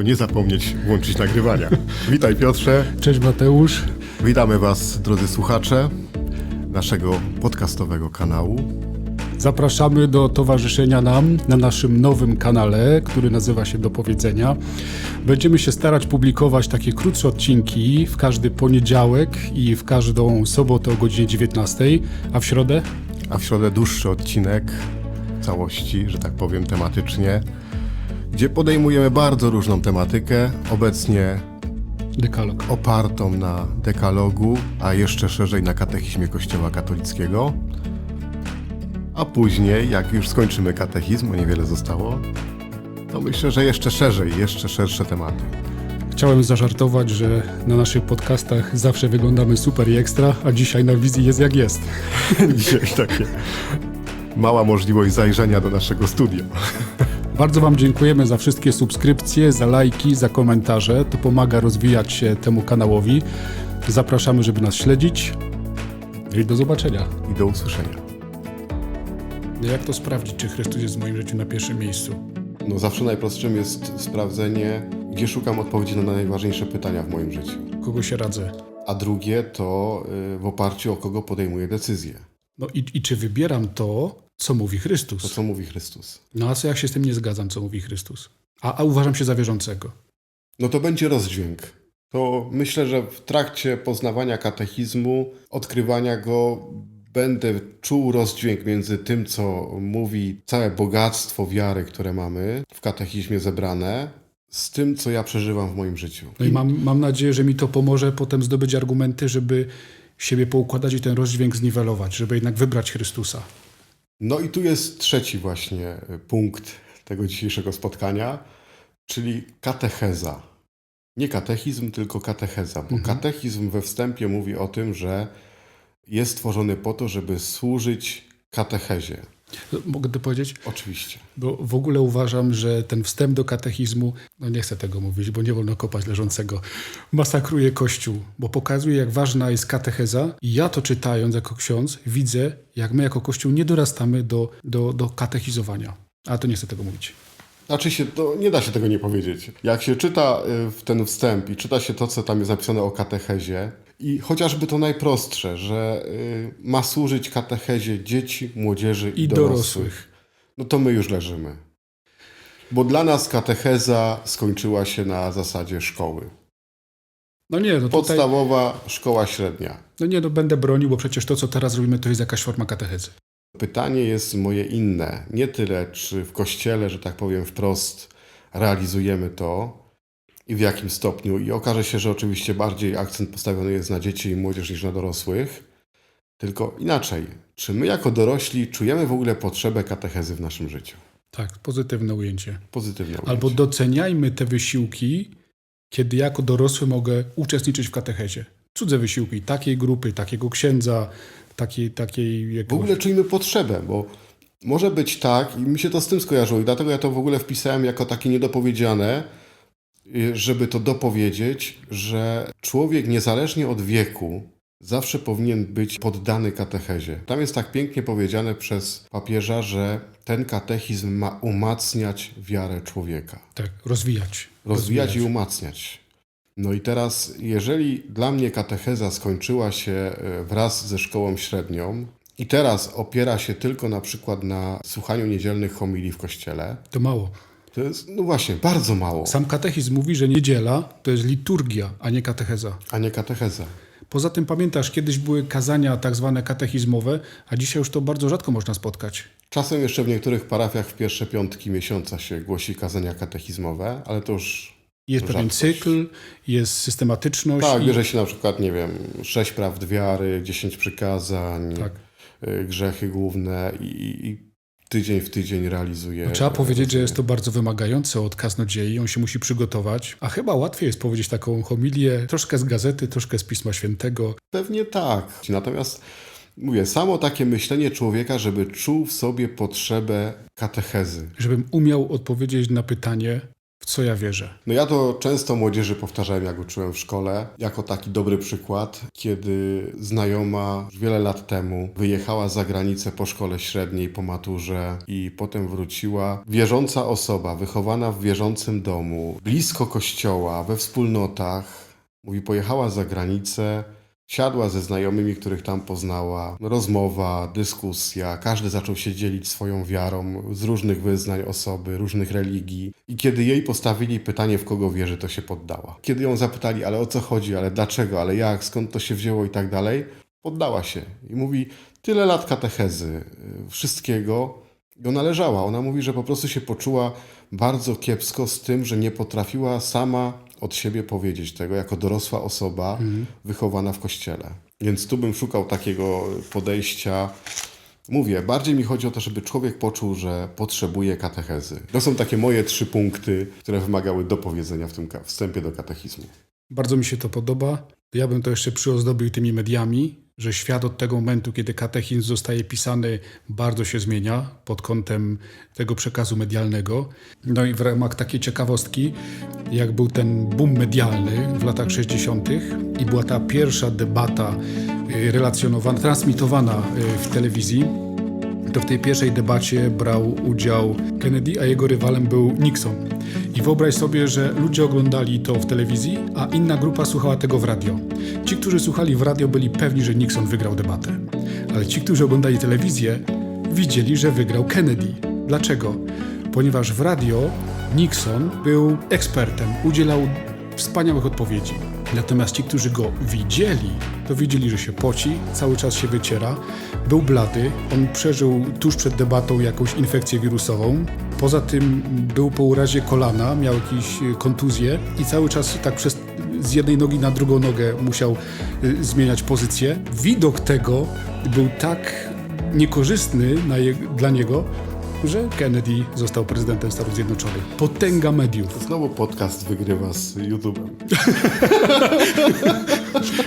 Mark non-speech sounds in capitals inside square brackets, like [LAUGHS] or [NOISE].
to nie zapomnieć włączyć nagrywania. Witaj Piotrze, Cześć Mateusz. witamy Was drodzy słuchacze naszego podcastowego kanału. Zapraszamy do towarzyszenia nam na naszym nowym kanale, który nazywa się Do Powiedzenia. Będziemy się starać publikować takie krótsze odcinki w każdy poniedziałek i w każdą sobotę o godzinie 19, a w środę A w środę dłuższy odcinek całości, że tak powiem tematycznie, gdzie podejmujemy bardzo różną tematykę, obecnie dekalog. opartą na dekalogu, a jeszcze szerzej na katechizmie Kościoła katolickiego. A później, jak już skończymy katechizm, bo niewiele zostało, to myślę, że jeszcze szerzej, jeszcze szersze tematy. Chciałem zażartować, że na naszych podcastach zawsze wyglądamy super i ekstra, a dzisiaj na wizji jest jak jest. [LAUGHS] Dzisiaj takie mała możliwość zajrzenia do naszego studia. [LAUGHS] Bardzo Wam dziękujemy za wszystkie subskrypcje, za lajki, za komentarze. To pomaga rozwijać się temu kanałowi. Zapraszamy, żeby nas śledzić. I do zobaczenia. I do usłyszenia. Jak to sprawdzić, czy Chrystus jest w moim życiu na pierwszym miejscu? No zawsze najprostszym jest sprawdzenie, gdzie szukam odpowiedzi na najważniejsze pytania w moim życiu. Kogo się radzę? A drugie to y, w oparciu o kogo podejmuję decyzję. No i, i czy wybieram to, co mówi To Chrystus? co mówi Chrystus? No a co jak się z tym nie zgadzam, co mówi Chrystus? A, a uważam się za wierzącego. No to będzie rozdźwięk. To myślę, że w trakcie poznawania katechizmu, odkrywania go, będę czuł rozdźwięk między tym, co mówi całe bogactwo wiary, które mamy w katechizmie zebrane, z tym, co ja przeżywam w moim życiu. No i mam, mam nadzieję, że mi to pomoże potem zdobyć argumenty, żeby siebie poukładać i ten rozdźwięk zniwelować, żeby jednak wybrać Chrystusa. No i tu jest trzeci właśnie y, punkt tego dzisiejszego spotkania, czyli katecheza. Nie katechizm, tylko katecheza, bo katechizm we wstępie mówi o tym, że jest stworzony po to, żeby służyć katechezie. Mogę to powiedzieć? Oczywiście. Bo w ogóle uważam, że ten wstęp do katechizmu, no nie chcę tego mówić, bo nie wolno kopać leżącego, masakruje Kościół, bo pokazuje, jak ważna jest katecheza. I ja to czytając jako ksiądz, widzę, jak my jako Kościół nie dorastamy do, do, do katechizowania. Ale to nie chcę tego mówić. Znaczy się, to nie da się tego nie powiedzieć. Jak się czyta y, w ten wstęp i czyta się to, co tam jest napisane o katechezie, i chociażby to najprostsze, że y, ma służyć katechezie dzieci, młodzieży i, I dorosłych. dorosłych. no to my już leżymy. Bo dla nas katecheza skończyła się na zasadzie szkoły. No nie, no tutaj, Podstawowa szkoła średnia. no nie, no będę bronił, bo przecież to, co teraz robimy, to jest jakaś forma katechezy. Pytanie jest moje inne. Nie tyle, czy w kościele, że tak powiem wprost, realizujemy to i w jakim stopniu. I okaże się, że oczywiście bardziej akcent postawiony jest na dzieci i młodzież niż na dorosłych. Tylko inaczej. Czy my jako dorośli czujemy w ogóle potrzebę katechezy w naszym życiu? Tak, pozytywne ujęcie. Pozytywne Albo ujęcie. doceniajmy te wysiłki, kiedy jako dorosły mogę uczestniczyć w katechezie. Cudze wysiłki takiej grupy, takiego księdza, takiej, takiej W jakiegoś... ogóle czujmy potrzebę, bo może być tak, i mi się to z tym skojarzyło, i dlatego ja to w ogóle wpisałem jako takie niedopowiedziane, y, żeby to dopowiedzieć, że człowiek niezależnie od wieku zawsze powinien być poddany katechezie. Tam jest tak pięknie powiedziane przez papieża, że ten katechizm ma umacniać wiarę człowieka Tak, rozwijać. rozwijać i umacniać. No i teraz, jeżeli dla mnie katecheza skończyła się e, wraz ze szkołą średnią i teraz opiera się tylko na przykład na słuchaniu niedzielnych homilii w kościele, To mało. to jest, no właśnie, bardzo mało, Sam katechizm mówi, że niedziela to jest liturgia, a nie katecheza. a nie katecheza. Poza tym pamiętasz, kiedyś były kazania tak zwane katechizmowe, a dzisiaj już to bardzo rzadko można spotkać. Czasem jeszcze w niektórych parafiach w pierwsze piątki miesiąca się głosi kazania katechizmowe, ale to już Jest pewien cykl, jest systematyczność. tak, i- bierze się na przykład, nie wiem, sześć prawd wiary, dziesięć przykazań, Tak. y, grzechy główne i, i- tydzień w tydzień realizuje. No, trzeba powiedzieć, że jest to bardzo wymagające od kaznodziei, on się musi przygotować, a chyba łatwiej jest powiedzieć taką homilię troszkę z gazety, troszkę z Pisma Świętego. Pewnie tak. Natomiast mówię, samo takie myślenie człowieka, żeby czuł w sobie potrzebę katechezy. żebym umiał odpowiedzieć na pytanie, co ja wierzę. No ja to często młodzieży powtarzałem, jak uczyłem w szkole, jako taki dobry przykład, kiedy znajoma wiele lat temu wyjechała za granicę po szkole średniej, po maturze i potem wróciła. Wierząca osoba, wychowana w wierzącym domu, blisko kościoła, we wspólnotach, mówi, pojechała za granicę, Siadła ze znajomymi, których tam poznała, rozmowa, dyskusja, każdy zaczął się dzielić swoją wiarą z różnych wyznań osoby, różnych religii. I kiedy jej postawili pytanie, w kogo wierzy, to się poddała. Kiedy ją zapytali, ale o co chodzi, ale dlaczego, ale jak, skąd to się wzięło i tak dalej, poddała się. I mówi, tyle lat katechezy, y, wszystkiego. I ona leżała. Ona mówi, że po prostu się poczuła bardzo kiepsko z tym, że nie potrafiła sama od siebie powiedzieć tego jako dorosła osoba wychowana w kościele. Więc tu bym szukał takiego podejścia. Mówię, bardziej mi chodzi o to, żeby człowiek poczuł, że potrzebuje katechezy. To są takie moje trzy punkty, które wymagały dopowiedzenia w tym wstępie do katechizmu. Bardzo mi się to podoba. Ja bym to jeszcze przyozdobił tymi mediami, że świat od tego momentu, kiedy katechizm zostaje pisany, bardzo się zmienia pod kątem tego przekazu medialnego. No i w ramach takiej ciekawostki, jak był ten boom medialny w latach 60. i była ta pierwsza debata y, relacjonowana, transmitowana y, w telewizji, to w tej pierwszej debacie brał udział Kennedy, a jego rywalem był Nixon. I wyobraź sobie, że ludzie oglądali to w telewizji, a inna grupa słuchała tego w radio. Ci, którzy słuchali w radio, byli pewni, że Nixon wygrał debatę. Ale ci, którzy oglądali telewizję, widzieli, że wygrał Kennedy. Dlaczego? Ponieważ w radio Nixon był ekspertem, udzielał wspaniałych odpowiedzi. Natomiast ci, którzy go widzieli, to widzieli, że się poci, cały czas się wyciera, był blady, on przeżył tuż przed debatą jakąś infekcję wirusową. Poza tym był po urazie kolana, miał jakieś y, kontuzje i cały czas tak przez z jednej nogi na drugą nogę musiał y, zmieniać pozycję. Widok tego był tak niekorzystny je, dla niego, że Kennedy został prezydentem Stanów Zjednoczonych. Potęga mediów. Znowu podcast wygrywa z YouTube'em. [LAUGHS]